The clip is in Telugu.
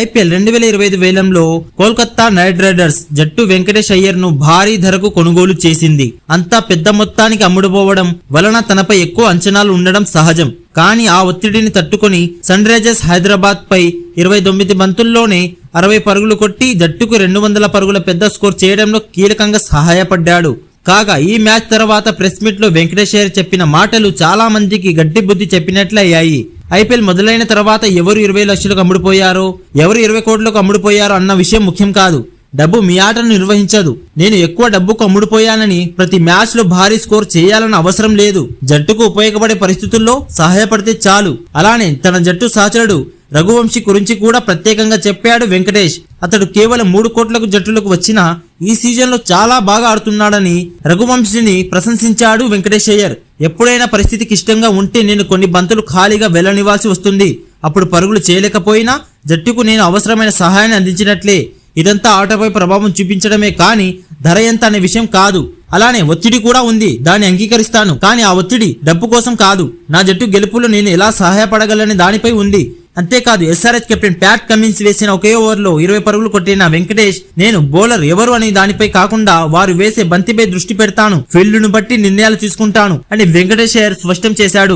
ఐపీఎల్ రెండు వేల ఇరవై ఐదు వేలంలో కోల్కతా నైట్ రైడర్స్ జట్టు వెంకటేష్ అయ్యర్ను భారీ ధరకు కొనుగోలు చేసింది. అంతా పెద్ద మొత్తానికి అమ్ముడుపోవడం వలన తనపై ఎక్కువ అంచనాలు ఉండడం సహజం. కానీ ఆ ఒత్తిడిని తట్టుకొని సన్ రైజర్స్ హైదరాబాద్ పై ఇరవై తొమ్మిది బంతుల్లోనే అరవై పరుగులు కొట్టి జట్టుకు రెండు వందల పరుగుల పెద్ద స్కోర్ చేయడంలో కీలకంగా సహాయపడ్డాడు. కాగా ఈ మ్యాచ్ తర్వాత ప్రెస్ మీట్లో వెంకటేశ్వర్ చెప్పిన మాటలు చాలా మందికి గట్టి బుద్ధి చెప్పినట్లయ్యాయి ఐపీఎల్ మొదలైన తర్వాత ఎవరు ఇరవై లక్షలకు అమ్ముడుపోయారో? ఎవరు ఇరవై కోట్లకు అమ్ముడుపోయారో అన్న విషయం ముఖ్యం కాదు. డబ్బు మీ ఆటను నిర్వహించదు. నేను ఎక్కువ డబ్బుకు అమ్ముడుపోయానని ప్రతి మ్యాచ్లో భారీ స్కోర్ చేయాలన్న అవసరం లేదు. జట్టుకు ఉపయోగపడే పరిస్థితుల్లో సహాయపడితే చాలు. అలానే తన జట్టు సహచరుడు రఘువంశి గురించి కూడా ప్రత్యేకంగా చెప్పాడు వెంకటేష్. అతడు కేవలం మూడు కోట్లకు జట్టులకు వచ్చిన ఈ సీజన్లో చాలా బాగా ఆడుతున్నాడని రఘువంశిని ప్రశంసించాడు వెంకటేష్ అయ్యర్. ఎప్పుడైనా పరిస్థితికి ఇష్టంగా ఉంటే నేను కొన్ని బంతులు ఖాళీగా వెళ్ళనివ్వాల్సి వస్తుంది. అప్పుడు పరుగులు చేయలేకపోయినా జట్టుకు నేను అవసరమైన సహాయాన్ని అందించినట్లే. ఇదంతా ఆటపై ప్రభావం చూపించడమే కానీ ధర ఎంత అనే విషయం కాదు. అలానే ఒత్తిడి కూడా ఉంది. దాన్ని అంగీకరిస్తాను. కానీ ఆ ఒత్తిడి డబ్బు కోసం కాదు. నా జట్టు గెలుపులో నేను ఎలా సహాయపడగలనే దానిపై ఉంది. అంతేకాదు ఎస్ఆర్హెచ్ కెప్టెన్ ప్యాట్ కమిన్స్ వేసిన ఒకే ఓవర్లో ఇరవై పరుగులు కొట్టిన వెంకటేష్ నేను బౌలర్ ఎవరు అనే దానిపై కాకుండా వారు వేసే బంతిపై దృష్టి పెడతాను. ఫీల్డ్ను బట్టి నిర్ణయాలు తీసుకుంటాను అని వెంకటేష్ అయ్యర్ స్పష్టం చేశాడు.